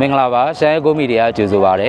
မင်္ဂလာပါရှမ်းရဲကိုမီဒီယာကြိုဆိုပါရစေ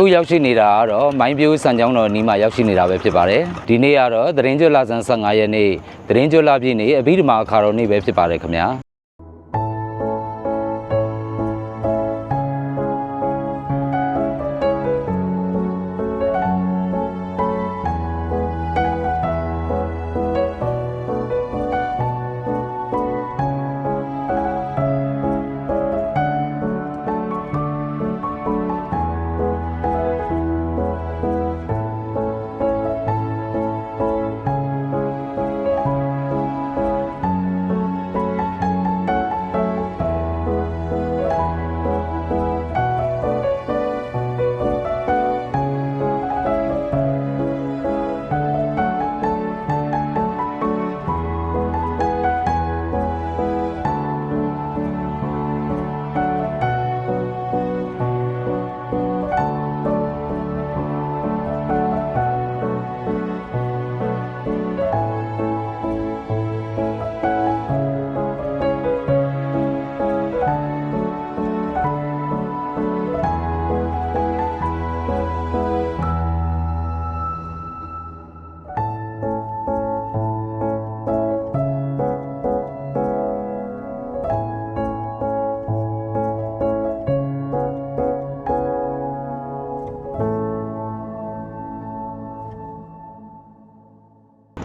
ခုရောက်ရှိနေတာကတော့မိုင်းပြိုးစံကြောင်းတော်နီးမှာရောက်ရှိနေတာပဲဖြစ်ပါတယ်ဒီနေ့ကတော့သတင်းကျွတ်လဆန်း15ရက်နေ့သတင်းကျွတ်လပြည့်နေ့အဘိဓမ္မာအခါတော်နေ့ပဲဖြစ်ပါတယ်ခင်ဗျာ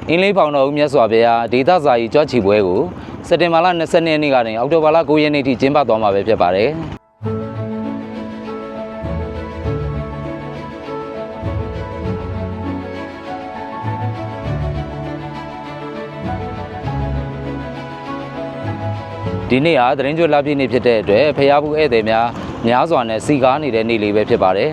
အင်းလေးပေါင်တော်ဦးမြတ်စွာဘုရားဒေသစာကြီးကြွချီပွဲကိုစက်တင်ဘာလ20ရက်နေ့ကနေအောက်တိုဘာလ9ရက်နေ့ထိကျင်းပသွားမှာပဲဖြစ်ပါတယ်ဒီနေ့ဟာသတင်းကြွလပြည့်နေ့ဖြစ်တဲ့အတွက်ဖျားဘူးဧည့်သည်များများစွာနဲ့စီကားနေတဲ့နေ့လေးပဲဖြစ်ပါတယ်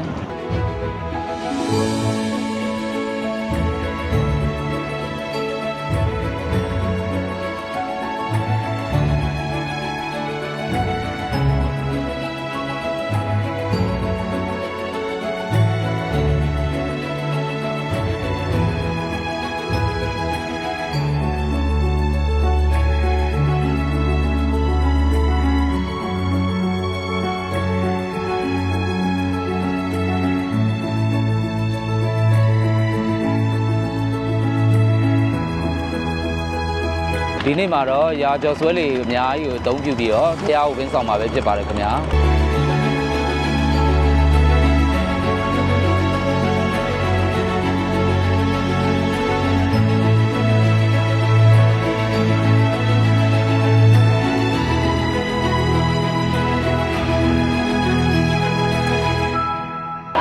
ဒီနေ့မှာတော့ရာကျော်ဆွဲလေးအများကြီးကိုအသုံးပြုပြီးတော့ဖះကိုပင်းဆောင်မှာပဲဖြစ်ပါတယ်ခင်ဗျာ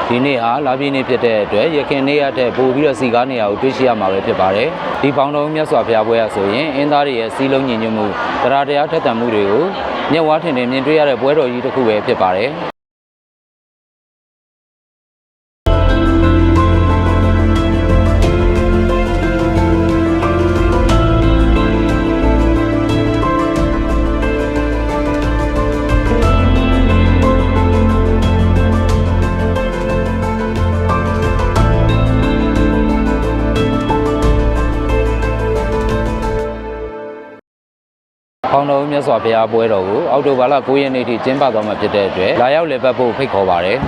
ဒီနေ့ဟာလာပြည့်နေ့ဖြစ်တဲ့အတွက်ရခင်နေ့ရက်တဲ့ပို့ပြီးတော့စီကားနေရာကိုတွေ့ရှိရမှာပဲဖြစ်ပါတယ်ဒီပေါင်းတော်မြတ်စွာဘုရားပွဲရဆိုရင်အင်းသားတွေရဲ့စီးလုံးညီညွတ်မှုတရားတရားထက်သန်မှုတွေကိုမျက်ဝါးထင်ထင်မြင်တွေ့ရတဲ့ပွဲတော်ကြီးတစ်ခုပဲဖြစ်ပါတယ်။ ပေါင်တော်ဦးမြတ်စွာဘုရားပွဲတော်ကိုအောက်တိုဘာလ9ရက်နေ့ထိကျင်းပသွားမှာဖြစ်တဲ့အတွက်လာရောက်လည်ပတ်ဖို့ဖိတ်ခေါ်ပါတယ်။